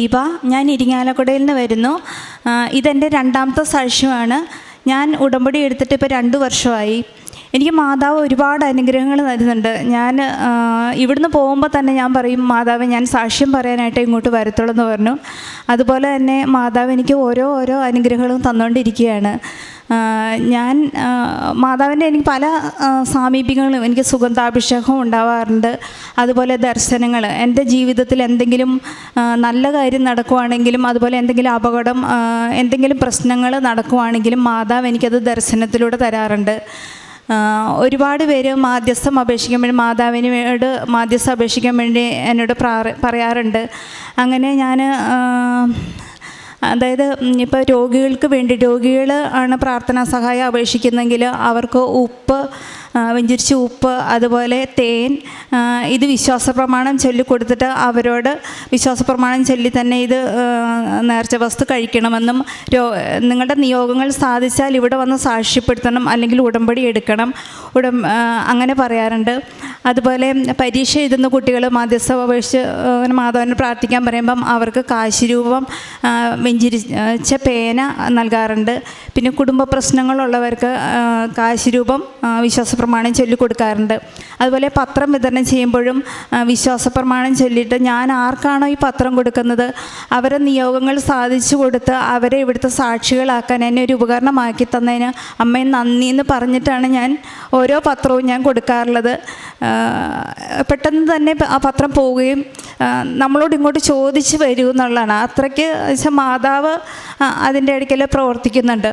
ദീപ ഞാൻ ഇരിങ്ങാലക്കുടയിൽ നിന്ന് വരുന്നു. ഇതെന്റെ രണ്ടാമത്തെ സാക്ഷ്യമാണ് ഞാൻ ഉടമ്പടി എടുത്തിട്ട് ഇപ്പോൾ രണ്ട് വർഷമായി. എനിക്ക് മാതാവ് ഒരുപാട് അനുഗ്രഹങ്ങൾ തരുന്നുണ്ട്. ഞാൻ ഇവിടുന്ന് പോകുമ്പോൾ തന്നെ ഞാൻ പറയും മാതാവ് ഞാൻ സാക്ഷ്യം പറയാനായിട്ട് ഇങ്ങോട്ട് വരത്തുള്ളൂ എന്ന് പറഞ്ഞു. അതുപോലെ തന്നെ മാതാവ് എനിക്ക് ഓരോ ഓരോ അനുഗ്രഹങ്ങളും തന്നുകൊണ്ടിരിക്കുകയാണ് ഞാൻ മാതാവിന്റെ എനിക്ക് പല സാമീപ്യങ്ങളും എനിക്ക് സുഗന്ധാഭിഷേകം ഉണ്ടാവാറുണ്ട്. അതുപോലെ ദർശനങ്ങൾ എന്റെ ജീവിതത്തിൽ എന്തെങ്കിലും നല്ല കാര്യം നടക്കുവാണെങ്കിലും അതുപോലെ എന്തെങ്കിലും അപകടം എന്തെങ്കിലും പ്രശ്നങ്ങൾ നടക്കുവാണെങ്കിലും മാതാവ് എനിക്കത് ദർശനത്തിലൂടെ തരാറുണ്ട്. ഒരുപാട് പേര് മാധ്യസ്ഥം അപേക്ഷിക്കാൻ വേണ്ടി മാതാവിനോട് മാധ്യസ്ഥം അപേക്ഷിക്കാൻ വേണ്ടി എന്നോട് പറയാറുണ്ട്. അങ്ങനെ ഞാൻ അതായത് ഇപ്പോൾ രോഗികൾക്ക് വേണ്ടി രോഗികൾ ആണ് പ്രാർത്ഥനാ സഹായം അപേക്ഷിക്കുന്നെങ്കിൽ അവർക്ക് ഉപ്പ് വെഞ്ചരിച്ച ഉപ്പ് അതുപോലെ തേൻ ഇത് വിശ്വാസ പ്രമാണം ചൊല്ലിക്കൊടുത്തിട്ട് അവരോട് വിശ്വാസ പ്രമാണം ചൊല്ലി തന്നെ ഇത് നേർച്ച വസ്തു കഴിക്കണമെന്നും രോ നിങ്ങളുടെ നിയോഗങ്ങൾ സാധിച്ചാൽ ഇവിടെ വന്ന് സാക്ഷ്യപ്പെടുത്തണം അല്ലെങ്കിൽ ഉടമ്പടി എടുക്കണം. ഉടം അങ്ങനെ പറയാറുണ്ട്. അതുപോലെ പരീക്ഷ എഴുതുന്ന കുട്ടികൾ മാധ്യസ്ഥ അപേക്ഷിച്ച് ആ, മാധവനെ പ്രാർത്ഥിക്കാൻ പറയുമ്പം അവർക്ക് കാശിരൂപം രൂപം ആ, പേന നൽകാറുണ്ട്. പിന്നെ കുടുംബ പ്രശ്നങ്ങളുള്ളവർക്ക് കാശിരൂപം വിശ്വാസ പ്രമാണം ചൊല്ലിക്കൊടുക്കാറുണ്ട് അതുപോലെ പത്രം വിതരണം ചെയ്യുമ്പോഴും വിശ്വാസ പ്രമാണം ചൊല്ലിയിട്ട് ഞാൻ ആർക്കാണോ ഈ പത്രം കൊടുക്കുന്നത് അവരെ നിയോഗങ്ങൾ സാധിച്ചു കൊടുത്ത് അവരെ ഇവിടുത്തെ സാക്ഷികളാക്കാൻ എന്നെ ഒരു ഉപകരണമാക്കി തന്നതിന് അമ്മയെ നന്ദി എന്ന് പറഞ്ഞിട്ടാണ് ഞാൻ ഓരോ പത്രവും ഞാൻ കൊടുക്കാറുള്ളത്. പെട്ടെന്ന് തന്നെ ആ പത്രം പോവുകയും നമ്മളോട് ഇങ്ങോട്ട് ചോദിച്ച് വരൂ എന്നുള്ളതാണ്. അത്രയ്ക്ക് മാതാവ് അതിന്റെ ഇടയ്ക്കൽ പ്രവർത്തിക്കുന്നുണ്ട്.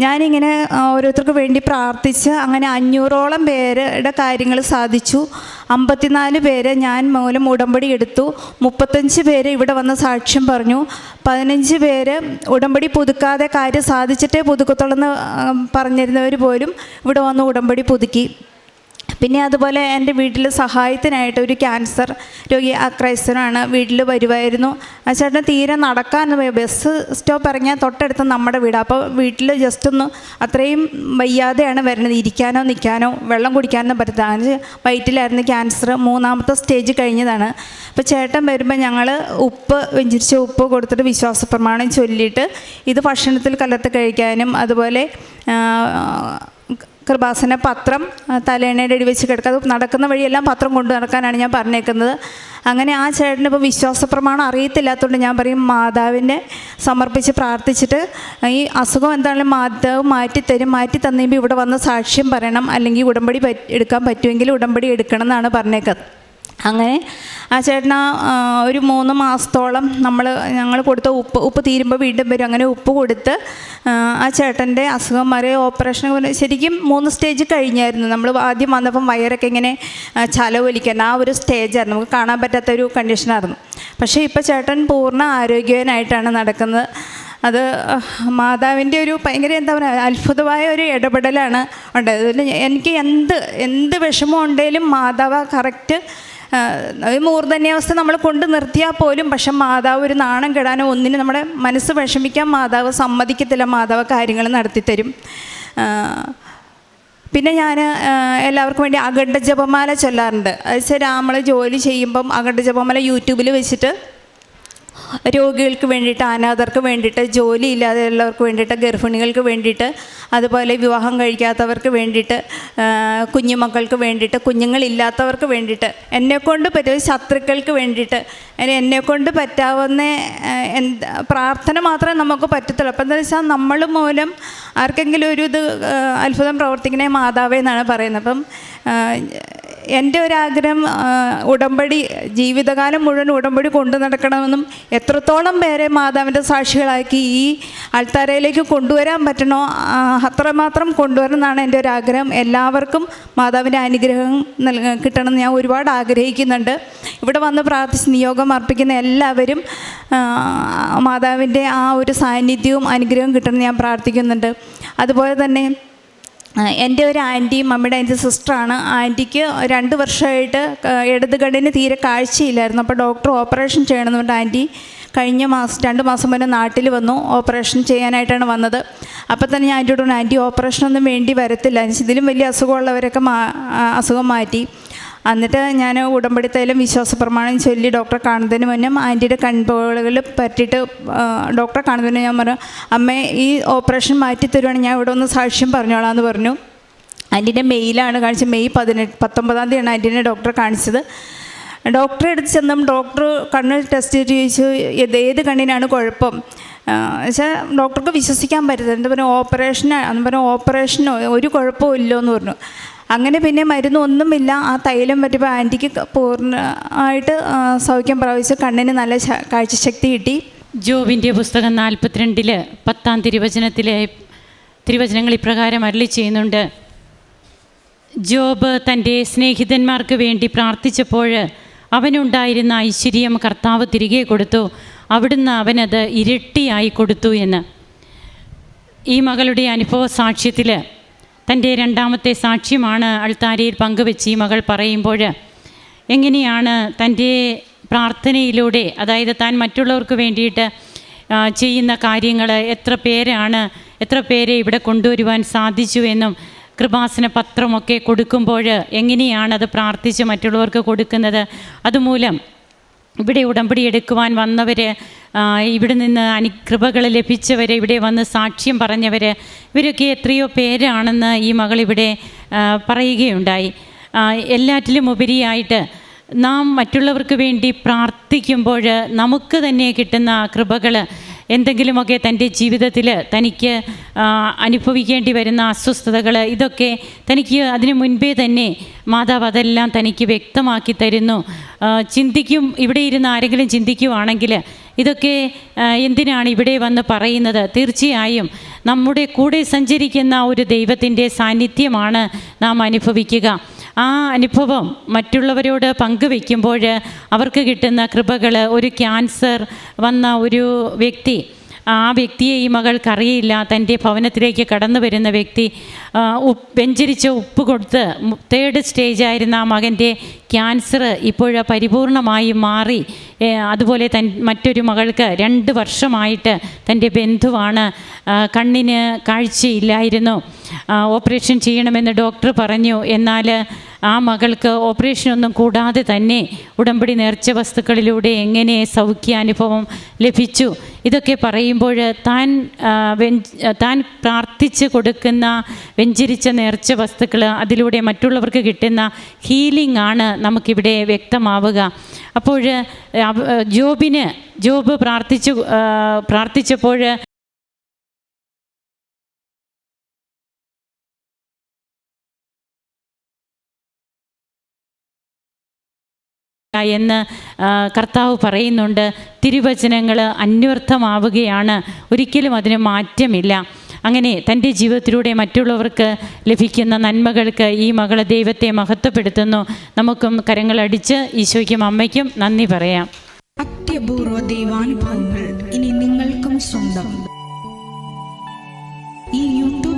ഞാനിങ്ങനെ ഓരോരുത്തർക്ക് വേണ്ടി പ്രാർത്ഥിച്ച് അങ്ങനെ അഞ്ഞൂറോളം പേരുടെ കാര്യങ്ങൾ സാധിച്ചു. അമ്പത്തിനാല് പേരെ ഞാൻ മൂലം ഉടമ്പടി എടുത്തു. മുപ്പത്തഞ്ച് പേര് ഇവിടെ വന്ന് സാക്ഷ്യം പറഞ്ഞു. പതിനഞ്ച് പേര് ഉടമ്പടി പുതുക്കാതെ കാര്യം സാധിച്ചിട്ടേ പുതുക്കത്തുള്ളെന്ന് പറഞ്ഞിരുന്നവർ പോലും ഇവിടെ വന്ന് ഉടമ്പടി പുതുക്കി. പിന്നെ അതുപോലെ എന്റെ വീട്ടിൽ സഹായത്തിനായിട്ട് ഒരു ക്യാൻസർ രോഗി ക്രൈസ്തനാണ് വീട്ടിൽ വരുമായിരുന്നു ആ ചേട്ടൻ തീരെ നടക്കാൻ ബസ് സ്റ്റോപ്പ് ഇറങ്ങിയാൽ തൊട്ടടുത്ത് നമ്മുടെ വീട്. അപ്പോൾ വീട്ടിൽ ജസ്റ്റ് ഒന്ന് അത്രയും വയ്യാതെയാണ് വരുന്നത്. ഇരിക്കാനോ നിൽക്കാനോ വെള്ളം കുടിക്കാനോ പറ്റത്തില്ല. വയറ്റിലായിരുന്നു ക്യാൻസർ. മൂന്നാമത്തെ സ്റ്റേജ് കഴിഞ്ഞതാണ്. അപ്പോൾ ചേട്ടൻ വരുമ്പോൾ ഞങ്ങൾ ഉപ്പ് വെഞ്ചിരിച്ച ഉപ്പ് കൊടുത്തിട്ട് വിശ്വാസ പ്രമാണം ചൊല്ലിയിട്ട് ഇത് ഭക്ഷണത്തിൽ കലർത്ത് കഴിക്കാനും അതുപോലെ കൃപാസന പത്രം തലേണയുടെ അടി വെച്ച് കിടക്കുക. അത് നടക്കുന്ന വഴിയെല്ലാം പത്രം കൊണ്ടു നടക്കാനാണ് ഞാൻ പറഞ്ഞേക്കുന്നത്. അങ്ങനെ ആ ചേട്ടന് ഇപ്പോൾ വിശ്വാസ പ്രമാണം അറിയത്തില്ലാത്തതുകൊണ്ട് ഞാൻ പറയും മാതാവിനെ സമർപ്പിച്ച് പ്രാർത്ഥിച്ചിട്ട് ഈ അസുഖം എന്താണെങ്കിലും മാതാവ് മാറ്റിത്തരും മാറ്റി തന്നെയുമ്പോൾ ഇവിടെ വന്ന് സാക്ഷ്യം പറയണം. അല്ലെങ്കിൽ ഉടമ്പടി എടുക്കാൻ പറ്റുമെങ്കിൽ ഉടമ്പടി എടുക്കണം എന്നാണ് പറഞ്ഞേക്കുന്നത്. അങ്ങനെ ആ ചേട്ടൻ ഒരു മൂന്ന് മാസത്തോളം നമ്മൾ ഞങ്ങൾ കൊടുത്ത ഉപ്പ് ഉപ്പ് തീരുമ്പോൾ വീണ്ടും വരും. അങ്ങനെ ഉപ്പ് കൊടുത്ത് ആ, ചേട്ടന്റെ അസുഖം മാറി ഓപ്പറേഷൻ ശരിക്കും മൂന്ന് സ്റ്റേജ് കഴിഞ്ഞായിരുന്നു. നമ്മൾ ആദ്യം വന്നപ്പം വയറൊക്കെ ഇങ്ങനെ ചലവലിക്കാൻ ആ ഒരു സ്റ്റേജായിരുന്നു നമുക്ക് കാണാൻ പറ്റാത്ത ഒരു കണ്ടീഷനായിരുന്നു പക്ഷേ ഇപ്പോൾ ചേട്ടൻ പൂർണ ആരോഗ്യവാനായിട്ടാണ് നടക്കുന്നത്. അത് മാതാവിന്റെ ഒരു ഭയങ്കര എന്താ പറയുക അത്ഭുതമായ ഒരു ഇടപെടലാണ് ഉണ്ടായത് എനിക്ക് എന്ത് എന്ത് വിഷമം ഉണ്ടെങ്കിലും മാതാവ് കറക്റ്റ് മൂർധന്യാവസ്ഥ നമ്മൾ കൊണ്ട് നിർത്തിയാൽ പോലും പക്ഷെ മാതാവ് ഒരു നാണം കെടാനോ ഒന്നിനും നമ്മുടെ മനസ്സ് വിഷമിക്കാൻ മാതാവ് സമ്മതിക്കത്തില്ല മാതാവ് കാര്യങ്ങൾ നടത്തിത്തരും. പിന്നെ ഞാൻ എല്ലാവർക്കും വേണ്ടി അഖണ്ഡ ജപമാല ചൊല്ലാറുണ്ട്. അത് വെച്ചാൽ നമ്മൾ ജോലി ചെയ്യുമ്പം അഖണ്ഡ ജപമാല യൂട്യൂബിൽ വെച്ചിട്ട് രോഗികൾക്ക് വേണ്ടിയിട്ട് അനാഥർക്ക് വേണ്ടിയിട്ട് ജോലി ഇല്ലാതെയുള്ളവർക്ക് വേണ്ടിയിട്ട് ഗർഭിണികൾക്ക് വേണ്ടിയിട്ട് അതുപോലെ വിവാഹം കഴിക്കാത്തവർക്ക് വേണ്ടിയിട്ട് കുഞ്ഞുമക്കൾക്ക് വേണ്ടിയിട്ട് കുഞ്ഞുങ്ങളില്ലാത്തവർക്ക് വേണ്ടിയിട്ട് എന്നെക്കൊണ്ട് പറ്റുന്ന ശത്രുക്കൾക്ക് വേണ്ടിയിട്ട് എന്നെക്കൊണ്ട് പറ്റാവുന്ന എന്താ പ്രാർത്ഥന മാത്രമേ നമുക്ക് പറ്റത്തുള്ളൂ. അപ്പം എന്താ വെച്ചാൽ നമ്മൾ മൂലം ആർക്കെങ്കിലും ഒരു ഇത് അത്ഭുതം പ്രവർത്തിക്കണേ മാതാവേ എന്നാണ് പറയുന്നത്. അപ്പം എന്റെ ഒരാഗ്രഹം ഉടമ്പടി ജീവിതകാലം മുഴുവൻ ഉടമ്പടി കൊണ്ടു നടക്കണമെന്നും എത്രത്തോളം പേരെ മാതാവിന്റെ സാക്ഷികളാക്കി ഈ അൾത്താരയിലേക്ക് കൊണ്ടുവരാൻ പറ്റണോ അത്രമാത്രം കൊണ്ടുവരണം എന്നാണ് എന്റെ ഒരു ആഗ്രഹം എല്ലാവർക്കും മാതാവിന്റെ അനുഗ്രഹം നൽ കിട്ടണമെന്ന് ഞാൻ ഒരുപാട് ആഗ്രഹിക്കുന്നുണ്ട്. ഇവിടെ വന്ന് പ്രാർത്ഥിച്ച് നിയോഗം അർപ്പിക്കുന്ന എല്ലാവരും മാതാവിന്റെ ആ ഒരു സാന്നിധ്യവും അനുഗ്രഹവും കിട്ടണമെന്ന് ഞാൻ പ്രാർത്ഥിക്കുന്നുണ്ട്. അതുപോലെ തന്നെ എന്റെ ഒരു ആന്റി മമ്മിയുടെ എന്റെ സിസ്റ്ററാണ്. ആന്റിക്ക് രണ്ട് വർഷമായിട്ട് ക- ഇടത് കണ്ണിന് തീരെ കാഴ്ചയില്ലായിരുന്നു. അപ്പോൾ ഡോക്ടർ ഓപ്പറേഷൻ ചെയ്യണമെന്ന് ആന്റി. കഴിഞ്ഞ മാസം രണ്ട് മാസം മുന്നേ നാട്ടിൽ വന്നു. ഓപ്പറേഷൻ ചെയ്യാനായിട്ടാണ് വന്നത്. അപ്പോൾ തന്നെ ഞാൻ ആന്റിയോട് ആന്റി ഓപ്പറേഷനൊന്നും വേണ്ടി വരത്തില്ല. ഇതിലും വലിയ അസുഖമുള്ളവരൊക്കെ മാ അസുഖം മാറ്റി. എന്നിട്ട് ഞാൻ ഉടമ്പടി തൈലം വിശ്വാസ പ്രമാണം ചൊല്ലി ഡോക്ടറെ കാണുന്നതിന് മുന്നേ ആന്റിയുടെ കൺപോളുകൾ പറ്റിയിട്ട് ഡോക്ടറെ കാണുന്നതിന് ഞാൻ പറഞ്ഞു അമ്മേ ഈ ഓപ്പറേഷൻ മാറ്റി തരുവാണെങ്കിൽ ഞാൻ ഇവിടെ ഒന്ന് സാക്ഷ്യം പറഞ്ഞോളാം എന്ന് പറഞ്ഞു. ആന്റീന്റെ മെയിലാണ് കാണിച്ചത് മെയ് പതിനെട്ട് പത്തൊമ്പതാം തീയതിയാണ് ആന്റീനെ ഡോക്ടറെ കാണിച്ചത്. ഡോക്ടറെ അടുത്ത് ചെന്നും ഡോക്ടർ കണ്ണ് ടെസ്റ്റ് ചെയ്ത് ചോദിച്ചു ഏത് കണ്ണിനാണ് കുഴപ്പം? വെച്ചാൽ ഡോക്ടർക്ക് വിശ്വസിക്കാൻ പറ്റത്തില്ല. എന്താ പറയുക ഓപ്പറേഷനാണ് എന്ന് പറഞ്ഞാൽ ഓപ്പറേഷനോ ഒരു കുഴപ്പമില്ലോ എന്ന് പറഞ്ഞു. അങ്ങനെ പിന്നെ മരുന്ന് ഒന്നുമില്ല ആ തൈലം പറ്റിയപ്പോൾ ആന്റിക്ക് പൂർണമായിട്ട് സൗഖ്യം പ്രാപിച്ച് കണ്ണിന് നല്ല കാഴ്ചശക്തി കിട്ടി. ജോബിന്റെ പുസ്തകം നാൽപ്പത്തിരണ്ടിൽ പത്താം തിരുവചനത്തിലെ തിരുവചനങ്ങൾ ഇപ്രകാരം അരളി ചെയ്യുന്നുണ്ട്. ജോബ് തന്റെ സ്നേഹിതന്മാർക്ക് വേണ്ടി പ്രാർത്ഥിച്ചപ്പോൾ അവനുണ്ടായിരുന്ന ഐശ്വര്യം കർത്താവ് തിരികെ കൊടുത്തു. അവിടുന്ന് അവനത് ഇരട്ടിയായി കൊടുത്തു എന്ന്. ഈ മകളുടെ അനുഭവ സാക്ഷ്യത്തിൽ തന്റെ രണ്ടാമത്തെ സാക്ഷ്യമാണ് അൾത്താരയിൽ പങ്കുവെച്ച് ഈ മകൾ പറയുമ്പോൾ എങ്ങനെയാണ് തന്റെ പ്രാർത്ഥനയിലൂടെ അതായത് താൻ മറ്റുള്ളവർക്ക് വേണ്ടിയിട്ട് ചെയ്യുന്ന കാര്യങ്ങൾ എത്ര പേരാണ് എത്ര പേരെ ഇവിടെ കൊണ്ടുവരുവാൻ സാധിച്ചു എന്നും കൃപാസന പത്രമൊക്കെ കൊടുക്കുമ്പോൾ എങ്ങനെയാണ് അത് പ്രാർത്ഥിച്ച് മറ്റുള്ളവർക്ക് കൊടുക്കുന്നത്? അതുമൂലം ഇവിടെ ഉടമ്പടി എടുക്കുവാൻ വന്നവർ ഇവിടെ നിന്ന് അനുകൃപകൾ ലഭിച്ചവർ ഇവിടെ വന്ന് സാക്ഷ്യം പറഞ്ഞവർ ഇവരൊക്കെ എത്രയോ പേരാണെന്ന് ഈ മകൾ ഇവിടെ പറയുകയുണ്ടായി. എല്ലാറ്റിലും ഉപരിയായിട്ട് നാം മറ്റുള്ളവർക്ക് വേണ്ടി പ്രാർത്ഥിക്കുമ്പോൾ നമുക്ക് തന്നെ കിട്ടുന്ന കൃപകൾ എന്തെങ്കിലുമൊക്കെ തന്റെ ജീവിതത്തിൽ തനിക്ക് അനുഭവിക്കേണ്ടി വരുന്ന അസ്വസ്ഥതകൾ ഇതൊക്കെ തനിക്ക് അതിനു മുൻപേ തന്നെ മാതാവ് അതെല്ലാം തനിക്ക് വ്യക്തമാക്കി തരുന്നു. ചിന്തിക്കും ഇവിടെ ഇരുന്ന് ആരെങ്കിലും ചിന്തിക്കുവാണെങ്കിൽ ഇതൊക്കെ എന്തിനാണ് ഇവിടെ വന്ന് പറയുന്നത്? തീർച്ചയായും നമ്മുടെ കൂടെ സഞ്ചരിക്കുന്ന ഒരു ദൈവത്തിന്റെ സാന്നിധ്യമാണ് നാം അനുഭവിക്കുക. ആ അനുഭവം മറ്റുള്ളവരോട് പങ്കുവെക്കുമ്പോൾ അവർക്ക് കിട്ടുന്ന കൃപകൾ ഒരു ക്യാൻസർ വന്ന ഒരു വ്യക്തി ആ വ്യക്തിയെ ഈ മകൾക്കറിയില്ല തന്റെ ഭവനത്തിലേക്ക് കടന്നു വരുന്ന വ്യക്തി വെഞ്ചരിച്ച ഉപ്പ് കൊടുത്ത് തേർഡ് സ്റ്റേജായിരുന്ന ആ മകന്റെ ക്യാൻസർ ഇപ്പോൾ പരിപൂർണമായി മാറി. അതുപോലെ തൻ മറ്റൊരു മകൾക്ക് രണ്ട് വർഷമായിട്ട് തന്റെ ബന്ധുവാണ് കണ്ണിന് കാഴ്ചയില്ലായിരുന്നു. ഓപ്പറേഷൻ ചെയ്യണമെന്ന് ഡോക്ടർ പറഞ്ഞു. എന്നാൽ ആ മകൾക്ക് ഓപ്പറേഷനൊന്നും കൂടാതെ തന്നെ ഉടമ്പടി നേർച്ച വസ്തുക്കളിലൂടെ എങ്ങനെ സൗഖ്യാനുഭവം ലഭിച്ചു? ഇതൊക്കെ പറയുമ്പോൾ താൻ താൻ പ്രാർത്ഥിച്ച് കൊടുക്കുന്ന വെഞ്ചരിച്ച നേർച്ച വസ്തുക്കൾ അതിലൂടെ മറ്റുള്ളവർക്ക് കിട്ടുന്ന ഹീലിംഗ് ആണ് നമുക്കിവിടെ വ്യക്തമാവുക. അപ്പോൾ ജോബിന് ജോബ് പ്രാർത്ഥിച്ചു പ്രാർത്ഥിച്ചപ്പോൾ എന്ന് കർത്താവ് പറയുന്നുണ്ട്. തിരുവചനങ്ങൾ അന്വർത്ഥമാവുകയാണ്. ഒരിക്കലും അതിന് മാറ്റമില്ല. അങ്ങനെ തന്റെ ജീവിതത്തിലൂടെ മറ്റുള്ളവർക്ക് ലഭിക്കുന്ന നന്മകൾക്ക് ഈ മകളെ ദൈവത്തെ മഹത്വപ്പെടുത്തുന്നു. നമുക്കും കരങ്ങളടിച്ച് ഈശോയ്ക്കും അമ്മയ്ക്കും നന്ദി പറയാം. അത്യപൂർവ ദൈവാനുഭവങ്ങൾ ഇനി നിങ്ങൾക്കും സ്വന്തം. ഈ